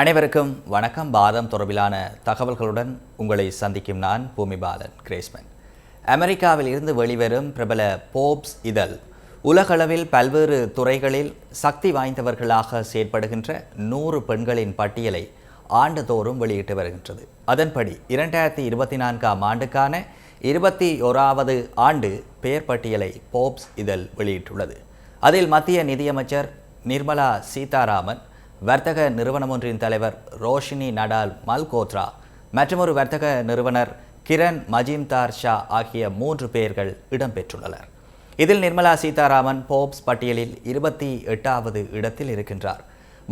அனைவருக்கும் வணக்கம். பாதம் தொடர்பிலான தகவல்களுடன் உங்களை சந்திக்கும் நான் பூமிபாதன் கிரேஸ்மன். அமெரிக்காவில் இருந்து வெளிவரும் பிரபல போப்ஸ் இதழ் உலகளவில் பல்வேறு துறைகளில் சக்தி வாய்ந்தவர்களாக செயற்படுகின்ற நூறு பெண்களின் பட்டியலை ஆண்டுதோறும் வெளியிட்டு வருகின்றது. அதன்படி இரண்டாயிரத்தி இருபத்தி நான்காம் ஆண்டுக்கான இருபத்தி ஓராவது ஆண்டு பெயர் பட்டியலை போப்ஸ் இதழ் வெளியிட்டுள்ளது. அதில் மத்திய நிதியமைச்சர் நிர்மலா சீதாராமன் வர்த்தக நிறுவனம் ஒன்றின் தலைவர் ரோஷினி நடால் மல்கோத்ரா மற்றொரு வர்த்தக நிறுவனர் கிரண் மஜிம்தார் ஷா ஆகிய மூன்று பேர்கள் இடம்பெற்றுள்ளனர். இதில் நிர்மலா சீதாராமன் போப்ஸ் பட்டியலில் இருபத்தி எட்டாவது இடத்தில் இருக்கின்றார்.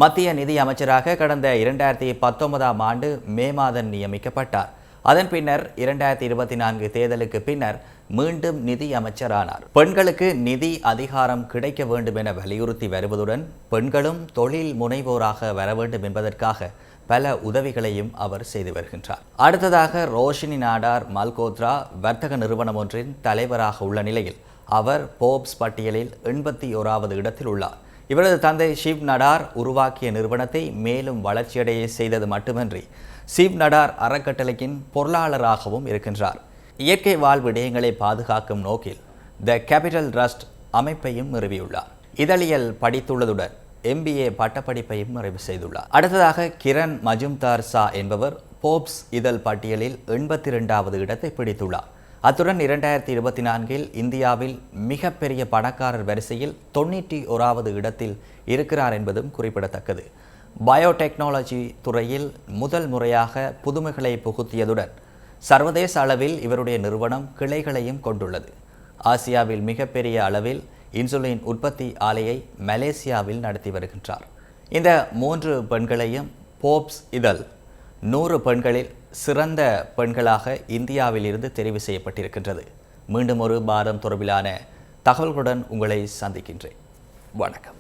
மத்திய நிதி அமைச்சராக கடந்த இரண்டாயிரத்தி பத்தொன்பதாம் ஆண்டு மே மாதம் நியமிக்கப்பட்டார். அதன் பின்னர் இரண்டாயிரத்தி இருபத்தி நான்கு தேர்தலுக்கு பின்னர் மீண்டும் நிதி அமைச்சரானார். பெண்களுக்கு நிதி அதிகாரம் கிடைக்க வேண்டும் என வலியுறுத்தி வருவதுடன் பெண்களும் தொழில் முனைவோராக வர வேண்டும் என்பதற்காக பல உதவிகளையும் அவர் செய்து வருகின்றார். அடுத்ததாக ரோஷினி நாடார் மல்கோத்ரா வர்த்தக நிறுவனம் ஒன்றின் தலைவராக உள்ள நிலையில் அவர் போப்ஸ் பட்டியலில் எண்பத்தி ஓராவது இடத்தில் உள்ளார். இவரது தந்தை ஷிவ் நடார் உருவாக்கிய நிறுவனத்தை மேலும் வளர்ச்சியடைய செய்தது மட்டுமின்றி ஷிவ் நடார் அறக்கட்டளையின் பொருளாளராகவும் இருக்கின்றார். இயற்கை வாழ் விடயங்களை பாதுகாக்கும் நோக்கில் த கேபிட்டல் ட்ரஸ்ட் அமைப்பையும் நிறுவியுள்ளார். இதழியல் படித்துள்ளதுடன் எம்பிஏ பட்டப்படிப்பையும் நிறைவு செய்துள்ளார். அடுத்ததாக கிரண் மஜும்தார் சா என்பவர் போப்ஸ் இதழ் பட்டியலில் எண்பத்தி இரண்டாவது இடத்தை பிடித்துள்ளார். அத்துடன் இரண்டாயிரத்தி இருபத்தி நான்கில் இந்தியாவில் மிகப்பெரிய பணக்காரர் வரிசையில் தொண்ணூற்றி ஓராவது இடத்தில் இருக்கிறார் என்பதும் குறிப்பிடத்தக்கது. பயோடெக்னாலஜி துறையில் முதல் முறையாக புதுமைகளை புகுத்தியதுடன் சர்வதேச அளவில் இவருடைய நிறுவனம் கிளைகளையும் கொண்டுள்ளது. ஆசியாவில் மிகப்பெரிய அளவில் இன்சுலின் உற்பத்தி ஆலையை மலேசியாவில் நடத்தி வருகின்றார். இந்த மூன்று பெண்களையும் போப்ஸ் இதழ் நூறு பெண்களில் சிறந்த பெண்களாக இந்தியாவில் இருந்து தெரிவு செய்யப்பட்டிருக்கின்றது. மீண்டும் ஒரு பாரம் தொடர்பிலான தகவல்களுடன் உங்களை சந்திக்கின்றேன். வணக்கம்.